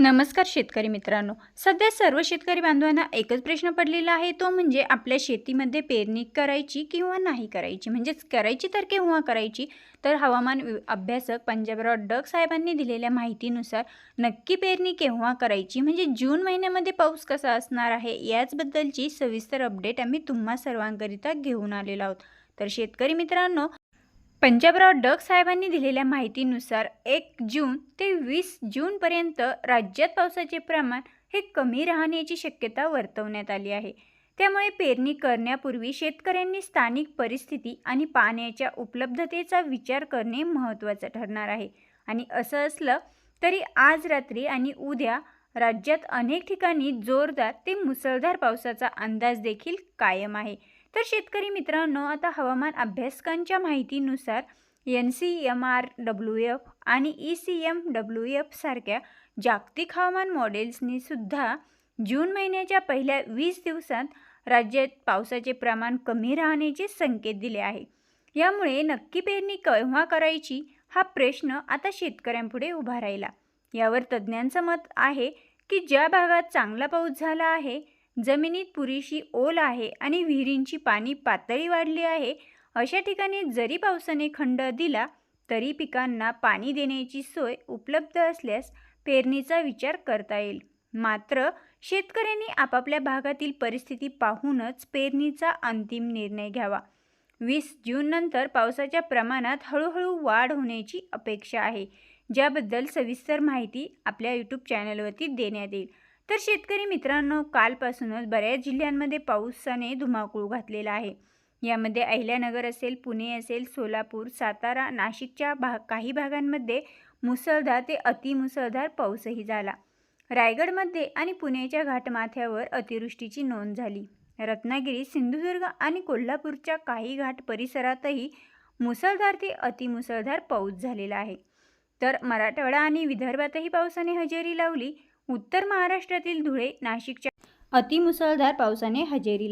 नमस्कार शेतकरी मित्रांनो. सध्या सर्व शेतकरी बांधवांना एकच प्रश्न पडलेला आहे. तो म्हणजे आपल्या शेतीमध्ये पेरणी करायची किंवा नाही करायची? म्हणजेच करायची तर केव्हा करायची? तर हवामान वि- अभ्यासक पंजाबराव डग साहेबांनी दिलेल्या माहितीनुसार नक्की पेरणी केव्हा करायची? म्हणजे जून महिन्यामध्ये पाऊस कसा असणार आहे? याचबद्दलची सविस्तर अपडेट आम्ही तुम्हा सर्वांकरिता घेऊन आलेलो आहोत. तर शेतकरी मित्रांनो पंजाबराव डग साहेबांनी दिलेल्या माहितीनुसार एक जून ते वीस जूनपर्यंत राज्यात पावसाचे प्रमाण हे कमी राहण्याची शक्यता वर्तवण्यात आली आहे. त्यामुळे पेरणी करण्यापूर्वी शेतकऱ्यांनी स्थानिक परिस्थिती आणि पाण्याच्या उपलब्धतेचा विचार करणे महत्त्वाचं ठरणार आहे. आणि असं असलं तरी आज रात्री आणि उद्या राज्यात अनेक ठिकाणी जोरदार ते मुसळधार पावसाचा अंदाज देखील कायम आहे. तर शेतकरी मित्रांनो आता हवामान अभ्यासकांच्या माहितीनुसार N C M R W F आणि E C M W F सारख्या जागतिक हवामान मॉडेल्सनी सुद्धा जून महिन्याच्या पहिल्या वीस दिवसात राज्यात पावसाचे प्रमाण कमी राहण्याचे संकेत दिले आहे. यामुळे नक्की पेरणी केव्हा करायची हा प्रश्न आता शेतकऱ्यांपुढे उभा राहिला. यावर तज्ज्ञांचं मत आहे की ज्या भागात चांगला पाऊस झाला आहे जमिनीत पुरेशी ओल आहे आणि विहिरींची पाणी पातळी वाढली आहे. अशा ठिकाणी जरी पावसाने खंड दिला तरी पिकांना पाणी देण्याची सोय उपलब्ध असल्यास पेरणीचा विचार करता येईल. मात्र शेतकऱ्यांनी आपापल्या भागातील परिस्थिती पाहूनच पेरणीचा अंतिम निर्णय घ्यावा. वीस जूननंतर पावसाच्या प्रमाणात हळूहळू वाढ होण्याची अपेक्षा आहे ज्याबद्दल सविस्तर माहिती आपल्या यूट्यूब चॅनलवरती देण्यात येईल. तर शेतकरी मित्रांनो कालपासूनच बऱ्याच जिल्ह्यांमध्ये पावसाने धुमाकूळ घातलेला आहे. यामध्ये अहिल्यानगर असेल पुणे असेल सोलापूर सातारा नाशिकच्या भा काही भागांमध्ये मुसळधार ते अतिमुसळधार पाऊसही झाला. रायगडमध्ये आणि पुण्याच्या घाटमाथ्यावर अतिवृष्टीची नोंद झाली. रत्नागिरी सिंधुदुर्ग आणि कोल्हापूरच्या काही घाट परिसरातही मुसळधार ते अतिमुसळधार पाऊस झालेला आहे. तर मराठवाडा आणि विदर्भातही पावसाने हजेरी लावली. उत्तर महाराष्ट्रातील धुळे नाशिकच्या अतिमुसळधार पावसाने हजेरी लावली.